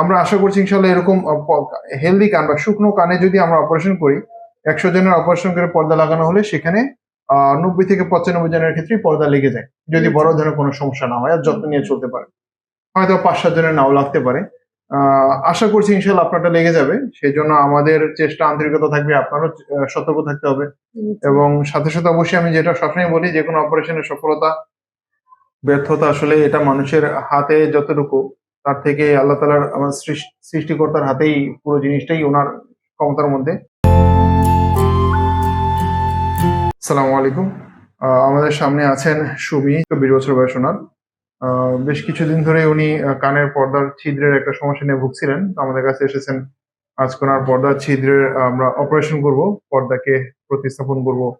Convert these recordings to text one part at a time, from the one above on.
আমরা আশা করছি ইনশাল্লাহ এরকম হেলদি কান বা শুকনো কানে যদি আমরা অপারেশন করি একশো জনের অপারেশন করে পর্দা লাগানো হলে সেখানে আহ, নব্বই থেকে পঁচানব্বই জনের ক্ষেত্রে পর্দা লেগে যায়। যদি বড় ধরনের কোনো সমস্যা না হয় আর যত্ন নিয়ে চলতে পারে। হয়তো পাঁচ সাত জনের নাও লাগতে পারে। আহ, আশা করছি ইনশাল্লাহ আপনারটা লেগে যাবে। সেই জন্য আমাদের চেষ্টা আন্তরিকতা থাকবে আপনারও সতর্ক থাকতে হবে। এবং সাথে সাথে অবশ্যই আমি যেটা সবসময় বলি যে কোনো অপারেশনের সফলতা ব্যর্থতা আসলে এটা মানুষের হাতে যতটুকু তার থেকে আল্লাহ তালার আমার সৃষ- সৃষ্টিকর্তার হাতেই পুরো জিনিসটাই ওনার ক্ষমতার মধ্যে। সালামু আলাইকুম। আমাদের সামনে আছেন সুমি, চব্বিশ বছর বয়স ওনার। বেশ কিছুদিন ধরে উনি কানের পর্দার ছিদ্রের একটা সমস্যা নিয়ে ভুগছিলেন। তো আমাদের কাছে এসেছেন আজকে ওনার পর্দার ছিদ্রের আমরা অপারেশন করব, পর্দাকে প্রতিস্থাপন করব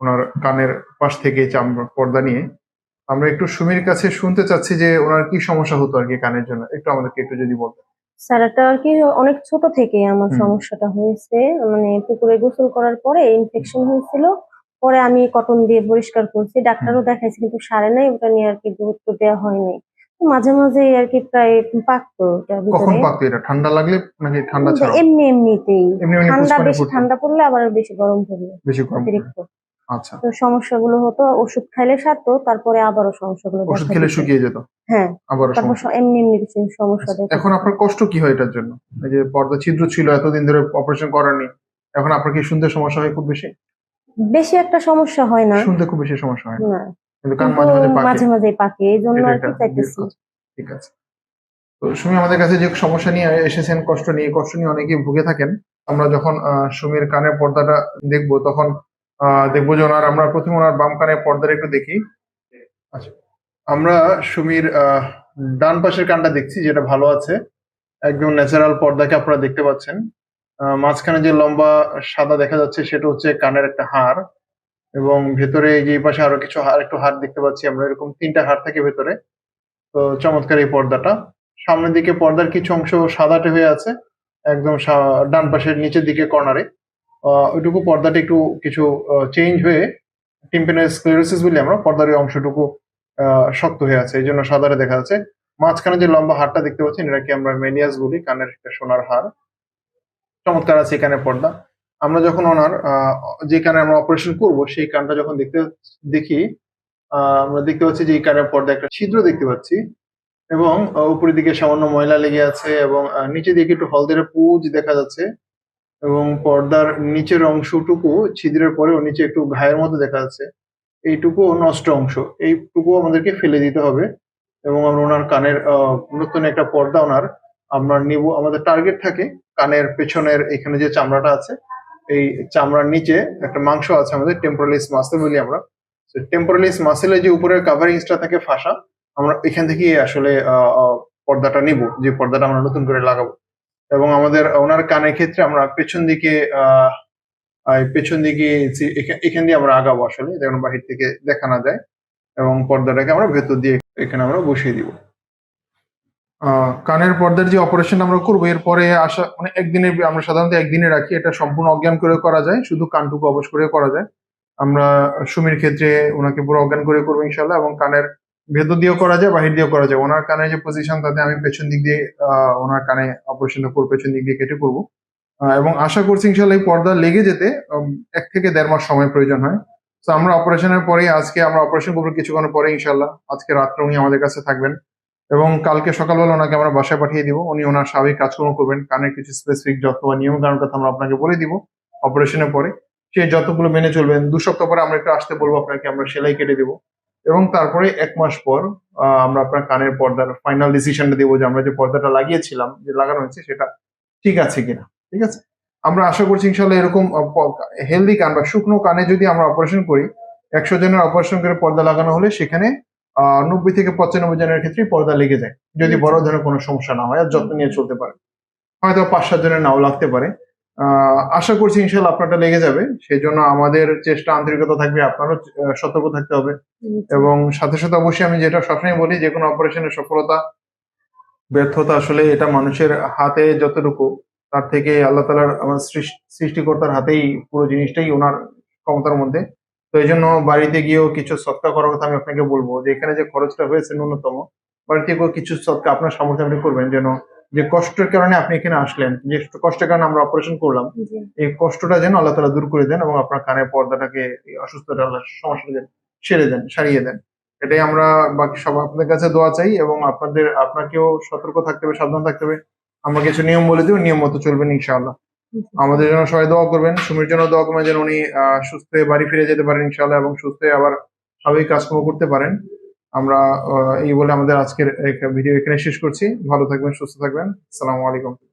ওনার কানের পাশ থেকে চামড়া পর্দা নিয়ে। আমরা একটু সুমির কাছে শুনতে চাচ্ছি যে ওনার কি সমস্যা হতো আর কি কানের জন্য। একটু আমাদেরকে একটু যদি বলতেন। স্যার এটা আর কি অনেক ছোট থেকে আমার সমস্যাটা হয়েছে। মানে পুকুরে গোসল করার পরে ইনফেকশন হয়েছিল। পরে আমি কটন দিয়ে পরিষ্কার করছি। ডাক্তারও দেখাইছি কিন্তু সারে নাই। ওটা নিয়ে আর কি গুরুত্ব দেওয়া হয়নি। মাঝে মাঝে আর কি প্রায় পাকতো কখন পাকতো এটা? ঠান্ডা লাগলে নাকি ঠান্ডা ছাড়া? এমনি এমনিতেই। এমনি এমনি ঠান্ডা বেশি ঠান্ডা পড়লে আবার বেশি গরম পড়লে। বেশি অতিরিক্ত। আচ্ছা। তো সমস্যাগুলো হতো ওষুধ খাইলে সারতো তারপরে আবারও সমস্যাগুলো ওষুধ খেলে শুকিয়ে যেত? হ্যাঁ আবার তারপর স- এমনি এমনি কিছু সমস্যা দেখা এখন আপনার কষ্ট কি হয় এটার জন্য? এই যে পর্দা ছিদ্র ছিল এতদিন ধরে অপারেশন করেননি এখন আপনার কি শুনতে সমস্যা হয় খুব বেশি? বেশি একটা সমস্যা হয় না। শুনতে খুব বেশি সমস্যা হয় না। না। কিন্তু কান মাঝে মাঝে পাকে। মাঝে মাঝে পাকে এই জন্য এটা আর একটা কি চাইতেছি দীর্ঘ- ঠিক আছে। তো সুমি আমাদের কাছে যে সমস্যা নিয়ে এসেছেন কষ্ট নিয়ে কষ্ট নিয়ে অনেকেই ভুগে থাকেন আমরা যখন আহ, সুমির কানের পর্দাটা দেখব তখন দেখব যে ওনার, আমরা প্রথমে ওনার বাম কানে পর্দাটা একটু দেখি। আচ্ছা আমরা সুমির ডান পাশের কানটা দেখছি, যেটা ভালো আছে। একদম ন্যাচারাল পর্দাকে আপনারা দেখতে পাচ্ছেন। মাঝখানে যে লম্বা সাদা দেখা যাচ্ছে, সেটা হচ্ছে কানের একটা হাড় এবং ভেতরে যে পাশে আরও কিছু হাড় একটু হাড় দেখতে পাচ্ছি আমরা, এরকম তিনটা হাড় থাকে ভেতরে। তো চমৎকার এই পর্দাটা। সামনের দিকে পর্দার কিছু অংশ সাদাটে হয়ে আছে, একদম ডান পাশের নিচের দিকে কর্নারে। ওইটুকু পর্দাটা একটু কিছু চেঞ্জ হয়ে টিম্পেনের স্ক্লেরোসিস বলি আমরা পর্দার অংশটুকু শক্ত হয়ে আছে। এই জন্য সাদারে দেখা যাচ্ছে। মাঝখানে যে লম্বা হাড়টা দেখতে পাচ্ছেন, এটাকে আমরা মেনিয়াস বলি, কানের একটা সোনার হার চমৎকার আছে কানের পর্দা। আমরা যখন ওনার যে কানে আমরা অপারেশন করব, সেই কানটা যখন দেখতে দেখি আমরা দেখতে পাচ্ছি যে এই কানের পর্দা একটা ছিদ্র দেখতে পাচ্ছি এবং উপরের দিকে সামান্য ময়লা লেগে আছে এবং নিচের দিকে একটু হলদের পুজ দেখা যাচ্ছে। এবং পর্দার নিচের অংশটুকু, ছিদ্রের পরেও নিচে একটু ঘায়ের মতো দেখা যাচ্ছে, এইটুকু নষ্ট অংশ। এইটুকু আমাদেরকে ফেলে দিতে হবে এবং আমরা ওনার কানের নতুন একটা পর্দা ওনার, আমরা নিব, আমাদের টার্গেট থাকে কানের পেছনের এখানে যে চামড়াটা আছে, এই চামড়ার নিচে একটা মাংস আছে আমাদের টেম্পোরালিস মাসেল বলি আমরা। টেম্পোরালিস মাসেলের যে উপরের কাভারিংসটা থাকে ফাঁসা, আমরা এখান থেকে আসলে পর্দাটা নিব, যে পর্দাটা আমরা নতুন করে লাগাবো। এবং আমাদের ওনার কানের ক্ষেত্রে আমরা পেছন দিকে পেছন দিকে এখান দিয়ে আমরা আগাবো আসলে, যেন বাহির থেকে দেখা না যায় এবং পর্দাটাকে আমরা ভেতর দিয়ে এখানে আমরা বসিয়ে দিব। কানের পর্দার যে অপারেশন আমরা করব, এরপরে আসা মানে একদিনে আমরা সাধারণত একদিনে রাখি, এটা সম্পূর্ণ অজ্ঞান করে করা যায়, শুধু কানটুকু অবশ করে করা যায়। আমরা সুমির ক্ষেত্রে ওনাকে পুরো অজ্ঞান করে করব ইনশাল্লাহ এবং কানের ভেতর দিয়েও করা যায়, বাহির দিয়েও করা যায়। ওনার কানে যে পজিশন তাতে আমি পেছন দিক দিয়ে ওনার কানে অপারেশন করব পেছন দিক দিয়ে কেটে করব। এবং আশা করছি ইনশাল্লাহ এই পর্দা লেগে যেতে এক থেকে দেড় মাস সময় প্রয়োজন হয়। তো আমরা অপারেশনের পরে আজকে আমরা অপারেশন করব কিছুক্ষণ পরে ইনশাল্লাহ আজকে রাত্রে উনি আমাদের কাছে থাকবেন। এবং কালকে সকালবেলা ওনাকে আমরা বাসায় পাঠিয়ে দিব। উনি ওনার স্বাভাবিক কাজকর্ম করবেন। কানের কিছু স্পেসিফিক যত্ন বা নিয়ম কারণ কথা আমরা আপনাকে বলে দিব অপারেশনের পরে। সেই যতগুলো মেনে চলবেন, দু সপ্তাহ পরে আমরা একটু আসতে বলব আপনাকে, আমরা সেলাই কেটে দিব। এবং তারপরে এক মাস পর আমরা আপনার কানের পর্দার ফাইনাল ডিসিশনটা দেবো যে আমরা যে পর্দাটা লাগিয়েছিলাম, যে লাগানো হয়েছে সেটা ঠিক আছে কিনা, ঠিক আছে? আমরা আশা করছি ইনশাল্লাহ এরকম হেলদি কান বা শুকনো কানে যদি আমরা অপারেশন করি, একশো জনের অপারেশন করে পর্দা লাগানো হলে সেখানে নব্বই থেকে পঁচানব্বই জনের ক্ষেত্রে পর্দা লেগে যায়। যদি বড় ধরনের কোনো সমস্যা না হয় আর যত্ন নিয়ে চলতে পারে। হয়তো পাঁচ সাত জনের নাও লাগতে পারে। আশা করছি ইনশাল্লাহ আপনারটা লেগে যাবে। সেই জন্য আমাদের চেষ্টা আন্তরিকতা থাকবে আপনারও সতর্ক থাকতে হবে। এবং সাথে সাথে অবশ্যই আমি যেটা সবসময় বলি যে কোনো অপারেশনের সফলতা ব্যর্থতা আসলে এটা মানুষের হাতে যতটুকু তার থেকে আল্লাহ তালার আমার সৃষ- সৃষ্টিকর্তার হাতেই পুরো জিনিসটাই ওনার ক্ষমতার মধ্যে। তো এই জন্য বাড়িতে গিয়েও কিছু সৎকার করার কথা আমি আপনাকে বলব যে এখানে যে খরচটা হয়েছে ন্যূনতম বাড়িতে গিয়েও কিছু সৎকার আপনার সামর্থ্য আপনি করবেন যেন যে কষ্টের কারণে আপনি এখানে আসলেন যে কষ্টের কারণে আমরা অপারেশন করলাম এই কষ্টটা যেন আল্লাহ তালা দূর করে দেন এবং আপনার কানের পর্দাটাকে অসুস্থতা আল্লাহ সমস্যা দেন সেরে দেন সারিয়ে দেন। এটাই আমরা বাকি সব আপনাদের কাছে দোয়া চাই এবং আপনাদের আপনাকেও সতর্ক থাকতে হবে সাবধান থাকতে হবে। আমরা কিছু নিয়ম বলে দিব নিয়ম মতো চলবেন ইনশাআল্লাহ। আমাদের জন্য সবাই দোয়া করবেন সুমির জন্য দোয়া করবেন যেন উনি সুস্থ হয়ে বাড়ি ফিরে যেতে পারেন ইনশাআল্লাহ এবং সুস্থ হয়ে আবার স্বাভাবিক কাজকর্ম করতে পারেন। আমরা এই বলে আমাদের আজকের ভিডিও এখানে শেষ করছি। ভালো থাকবেন, সুস্থ থাকবেন। সালামু আলাইকুম।